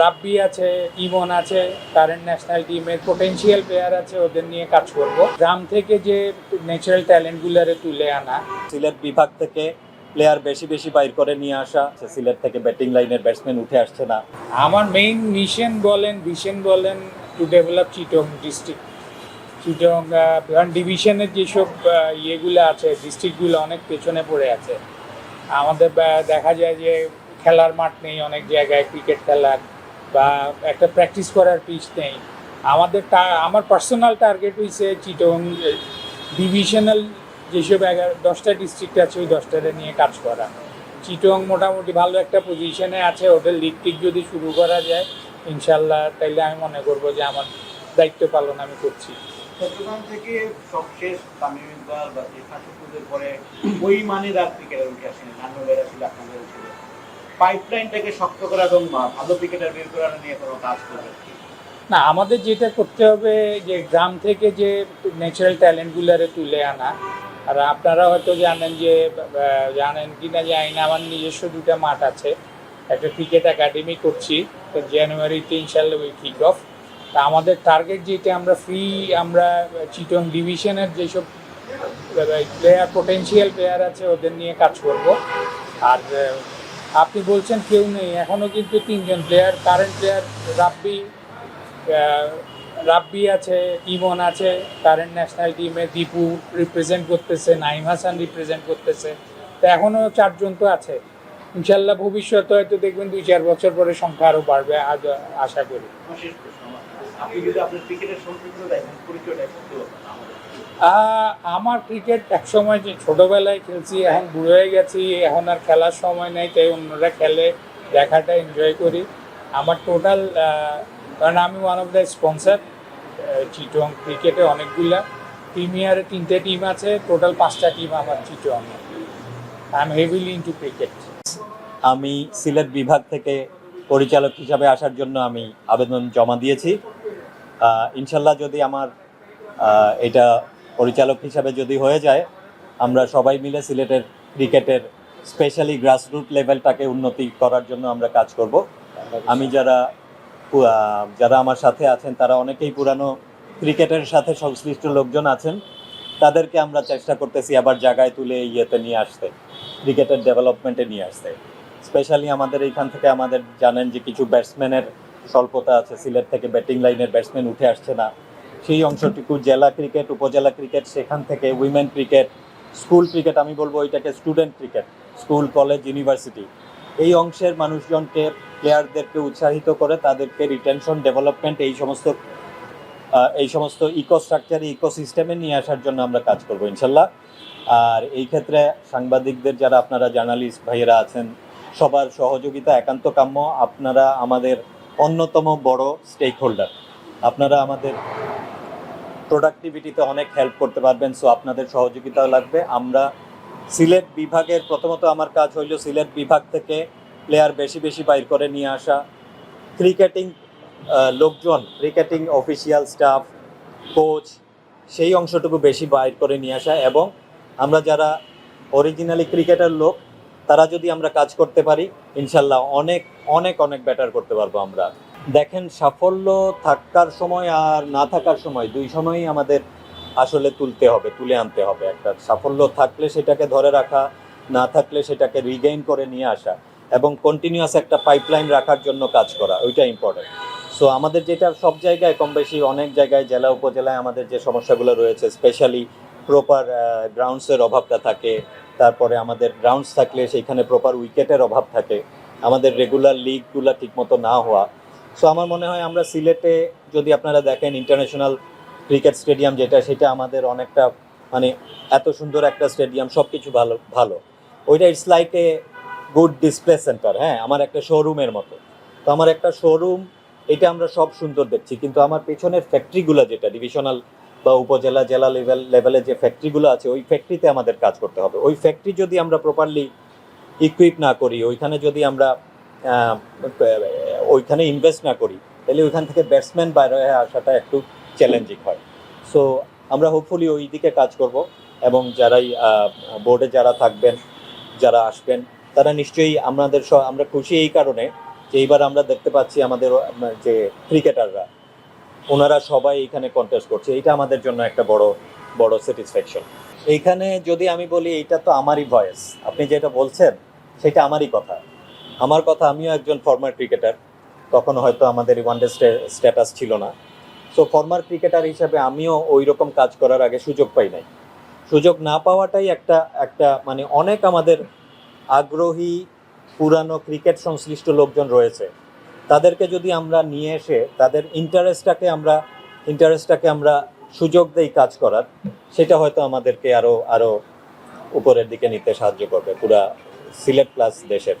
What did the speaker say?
রাব্বি আছে ইমন আছে current national টিমের পোটেনশিয়াল প্লেয়ার আছে ওদের নিয়ে কাজ করব। গ্রাম থেকে যে ন্যাচারাল ট্যালেন্টগুলারে তুলে আনা। সিলেট বিভাগ থেকে প্লেয়ার বেশি বেশি বাইর করে নিয়ে আসা। সিলেট থেকে ব্যাটিং লাইনের ব্যাটসম্যান উঠে আসছে না। আমার মেইন মিশন বলেন ভিশন বলেন to develop Chittagong district Chittagong কারণ ডিভিশনের যেসব ইয়েগুলো আছে ডিস্ট্রিক্টগুলো অনেক পেছনে পড়ে আছে। আমাদের দেখা যায় যে খেলার মাঠ নেই অনেক জায়গায় ক্রিকেট খেলার বা একটা প্র্যাকটিস করার পিচ নেই আমাদের আমার পার্সোনাল টার্গেট হয়েছে চিটং ডিভিশনাল যেসব এগারো, দশটা ডিস্ট্রিক্ট আছে, ওই দশটারে নিয়ে কাজ করা। চিটং মোটামুটি ভালো একটা পজিশনে আছে, ওদের লিগ টিক যদি শুরু করা যায়, ইনশাল্লাহ তাইলে আমি মনে করব যে আমার দায়িত্ব পালন আমি করছি। চট্টগ্রাম থেকে সবশেষ তামিম পরে ওই ক্রিকেটার উঠে আসেনি ছিল আপনাদের পাইপলাইনটাকে শক্ত করা এবং ভালো ক্রিকেটার বের করা নিয়ে কোনো কাজ করবে? না, আমাদের যেটা করতে হবে যে গ্রাম থেকে যে ন্যাচারাল ট্যালেন্টগুলারে তুলে আনা। আর আপনারা হয়তো জানেন যে জানেন কি না জানি না আমার নিজস্ব দুটা মাঠ আছে। একটা ক্রিকেট একাডেমি করছি, তো জানুয়ারিতে ইনশাল্লাহ উইল কিক অফ তা আমাদের টার্গেট যেটা আমরা ফ্রি আমরা চিটং ডিভিশনের যেসব প্লেয়ার পোটেনশিয়াল প্লেয়ার আছে ওদের নিয়ে কাজ করব। আর আপনি বলছেন কেউ নেই এখনও কিন্তু তিনজন player current player Rabbi Rabbi আছে, ইমন আছে কারেন্ট ন্যাশনাল টিমে দীপু রিপ্রেজেন্ট করতেছে, নাইম হাসান রিপ্রেজেন্ট করতেছে, তো এখনও চারজন তো আছে। ইনশাল্লাহ ভবিষ্যতে হয়তো দেখবেন দুই চার বছর পরে সংখ্যা আরও বাড়বে, আজ আশা করি। আমার শেষ প্রশ্ন আমার। আপনি যদি আপনার ক্রিকেটের সম্পৃক্ত দেখেন পরিচয়টা একটু বলবেন আমাদের। আহ, আমার ক্রিকেট একসময় যে ছোটোবেলায় খেলছি এখন বুড়ো হয়ে গেছি এখন আর খেলার সময় নেই তাই অন্যরা খেলে দেখাটা এনজয় করি। আমার টোটাল কারণ আমি one of the sponsor Chittagong ক্রিকেটে অনেকগুলা। প্রিমিয়ারে তিনটে টিম আছে টোটাল পাঁচটা টিম আমার Chittagong I am heavily into cricket আমি সিলেট বিভাগ থেকে পরিচালক হিসাবে আসার জন্য আমি আবেদন জমা দিয়েছি। ইনশাল্লাহ যদি আমার এটা পরিচালক হিসাবে যদি হয়ে যায়, আমরা সবাই মিলে সিলেটের ক্রিকেটের স্পেশালি গ্রাসরুট লেভেলটাকে উন্নতি করার জন্য আমরা কাজ করব। আমি যারা যারা আমার সাথে আছেন, তারা অনেকেই পুরানো ক্রিকেটের সাথে সংশ্লিষ্ট লোকজন আছেন, তাদেরকে আমরা চেষ্টা করতেছি আবার জায়গায় তুলে ইয়েতে নিয়ে আসতে, ক্রিকেটের ডেভেলপমেন্টে নিয়ে আসতে। স্পেশালি আমাদের এইখান থেকে আমাদের জানেন যে কিছু ব্যাটসম্যানের স্বল্পতা আছে, সিলেট থেকে ব্যাটিং লাইনের ব্যাটসম্যান উঠে আসছে না। সেই অংশটুকু জেলা ক্রিকেট উপজেলা ক্রিকেট সেখান থেকে উইমেন ক্রিকেট স্কুল ক্রিকেট আমি বলব ওইটাকে student cricket school college university এই অংশের মানুষজনকে প্লেয়ারদেরকে উৎসাহিত করে তাদেরকে রিটেনশন ডেভেলপমেন্ট এই সমস্ত এই সমস্ত ইকোস্ট্রাকচার ইকোসিস্টেমে নিয়ে আসার জন্য আমরা কাজ করব, ইনশাল্লাহ। আর এই ক্ষেত্রে সাংবাদিকদের যারা আপনারা জার্নালিস্ট ভাইয়েরা আছেন, সবার সহযোগিতা, একান্ত কাম্য। আপনারা আমাদের অন্যতম বড় স্টেক হোল্ডার আপনারা আমাদের প্রোডাক্টিভিটিতে অনেক হেল্প করতে পারবেন সো আপনাদের সহযোগিতাও লাগবে। আমরা সিলেট বিভাগের, প্রথমত আমার কাজ হইল সিলেট বিভাগ থেকে প্লেয়ার বেশি বেশি বাইর করে নিয়ে আসা। ক্রিকেটিং লোকজন ক্রিকেটিং অফিসিয়াল স্টাফ কোচ সেই অংশটুকু বেশি বাইর করে নিয়ে আসা এবং আমরা যারা অরিজিনালি ক্রিকেটার লোক তারা যদি আমরা কাজ করতে পারি, ইনশাল্লাহ অনেক অনেক অনেক বেটার করতে পারব আমরা। দেখেন, সাফল্য থাকার সময় আর না থাকার সময় দুই সময়ই আমাদের আসলে তুলতে হবে, তুলে আনতে হবে। একটা সাফল্য থাকলে সেটাকে ধরে রাখা, না থাকলে সেটাকে রিগেইন করে নিয়ে আসা এবং কন্টিনিউয়াস একটা পাইপলাইন রাখার জন্য কাজ করা ওইটা ইম্পর্টেন্ট সো আমাদের যেটা সব জায়গায় কম বেশি, অনেক জায়গায়, জেলা, উপজেলায় আমাদের যে সমস্যাগুলো রয়েছে স্পেশালি প্রপার গ্রাউন্ডসের অভাবটা থাকে তারপরে আমাদের গ্রাউন্ডস থাকলে সেইখানে প্রপার উইকেটের অভাব থাকে। আমাদের রেগুলার লিগগুলো ঠিকমতো না হওয়া। সো আমার মনে হয় আমরা সিলেটে যদি আপনারা দেখেন ইন্টারন্যাশনাল ক্রিকেট স্টেডিয়াম যেটা, সেটা আমাদের অনেকটা মানে এত সুন্দর একটা স্টেডিয়াম সব কিছু ভালো ভালো। ওইটা it's like a good display centre হ্যাঁ আমার একটা শোরুমের মতো। তো আমার একটা শোরুম এটা আমরা সব সুন্দর দেখছি। কিন্তু আমার পেছনের ফ্যাক্টরিগুলো যেটা ডিভিশনাল বা উপজেলা, জেলা লেভেল লেভেলে যে ফ্যাক্টরিগুলো আছে, ওই ফ্যাক্টরিতে আমাদের কাজ করতে হবে। ওই ফ্যাক্টরি যদি আমরা প্রপারলি ইকুইপ না করি, ওইখানে যদি আমরা ওইখানে ইনভেস্ট না করি, তাহলে ওইখান থেকে ব্যাটসম্যান বাইরে হয়ে আসাটা একটু চ্যালেঞ্জিং হয়। সো আমরা হোপফুলি ওই দিকে কাজ করব এবং যারাই বোর্ডে যারা থাকবেন, যারা আসবেন, তারা নিশ্চয়ই আমাদের আমরা খুশি এই কারণে যে এইবার আমরা দেখতে পাচ্ছি আমাদের যে ক্রিকেটাররা ওনারা সবাই এখানে কন্টেস্ট করছে। এটা আমাদের জন্য একটা বড় বড় স্যাটিসফ্যাকশন এইখানে যদি আমি বলি এটা তো আমারই ভয়েস আপনি যেটা বলছেন, সেটা আমারই কথা। আমার কথা, আমিও একজন ফর্মার ক্রিকেটার তখন হয়তো আমাদের ওয়ানডে স্ট্যাটাস ছিল না। সো ফর্মার ক্রিকেটার হিসাবে আমিও ওই রকম কাজ করার আগে সুযোগ পাই নাই। সুযোগ না পাওয়াটাই একটা একটা মানে অনেক আমাদের আগ্রহী, পুরানো ক্রিকেট সংশ্লিষ্ট লোকজন রয়েছে। তাদেরকে যদি আমরা নিয়ে এসে তাদের ইন্টারেস্টটাকে আমরা ইন্টারেস্টটাকে আমরা সুযোগ দেই কাজ করার, সেটা হয়তো আমাদেরকে আরও আরও উপরের দিকে নিতে সাহায্য করবে পুরা সিলেট প্লাস দেশের।